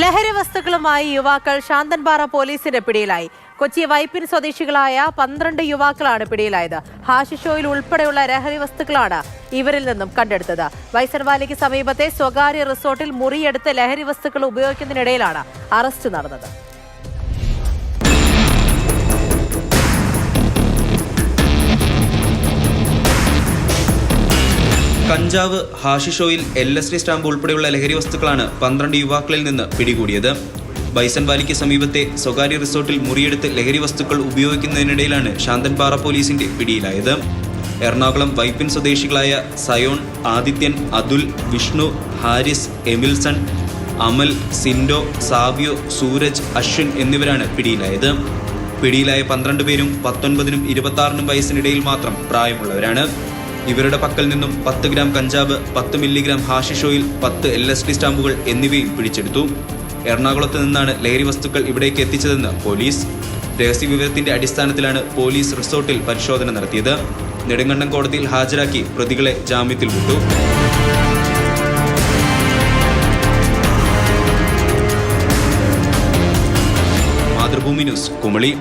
ലഹരി വസ്തുക്കളുമായി യുവാക്കൾ ശാന്തൻപാറ പോലീസിന്റെ പിടിയിലായി. കൊച്ചി വൈപ്പിൻ സ്വദേശികളായ പന്ത്രണ്ട് യുവാക്കളാണ് പിടിയിലായത്. ഹാഷിഷോയിൽ ഉൾപ്പെടെയുള്ള ലഹരി വസ്തുക്കളാണ് ഇവരിൽ നിന്നും കണ്ടെടുത്തത്. വൈസർവാലിക്ക് സമീപത്തെ സ്വകാര്യ റിസോർട്ടിൽ മുറിയെടുത്ത് ലഹരി വസ്തുക്കൾ ഉപയോഗിക്കുന്നതിനിടയിലാണ് അറസ്റ്റ് നടന്നത്. കഞ്ചാവ് ഹാഷിഷോയിൽ എൽ എസ് ഡി സ്റ്റാമ്പ് ഉൾപ്പെടെയുള്ള ലഹരി വസ്തുക്കളാണ് പന്ത്രണ്ട് യുവാക്കളിൽ നിന്ന് പിടികൂടിയത്. ബൈസൺ വാലിക്ക് സമീപത്തെ സ്വകാര്യ റിസോർട്ടിൽ മുറിയെടുത്ത് ലഹരി വസ്തുക്കൾ ഉപയോഗിക്കുന്നതിനിടയിലാണ് ശാന്തൻപാറ പോലീസിന്റെ പിടിയിലായത്. എറണാകുളം വൈപ്പിൻ സ്വദേശികളായ സയോൺ ആദിത്യൻ അതുൽ വിഷ്ണു ഹാരിസ് എമിൽസൺ അമൽ സിൻഡോ സാവിയോ സൂരജ് അശ്വിൻ എന്നിവരാണ് പിടിയിലായത്. പിടിയിലായ പന്ത്രണ്ട് പേരും പത്തൊൻപതിനും ഇരുപത്തി വയസ്സിനിടയിൽ മാത്രം പ്രായമുള്ളവരാണ്. ഇവരുടെ പക്കൽ നിന്നും പത്ത് ഗ്രാം കഞ്ചാവ് പത്ത് മില്ലിഗ്രാം ഹാഷിഷോയിൽ പത്ത് എൽ എസ് ഡി സ്റ്റാമ്പുകൾ എന്നിവയും പിടിച്ചെടുത്തു. എറണാകുളത്ത് നിന്നാണ് ലഹരി വസ്തുക്കൾ ഇവിടേക്ക് എത്തിച്ചതെന്ന് പോലീസ്. രഹസ്യവിവരത്തിന്റെ അടിസ്ഥാനത്തിലാണ് പോലീസ് റിസോർട്ടിൽ പരിശോധന നടത്തിയത്. നെടുങ്കണ്ടം കോടതിയിൽ ഹാജരാക്കി പ്രതികളെ ജാമ്യത്തിൽ വിട്ടു. മാതൃഭൂമി ന്യൂസ് കുമളി.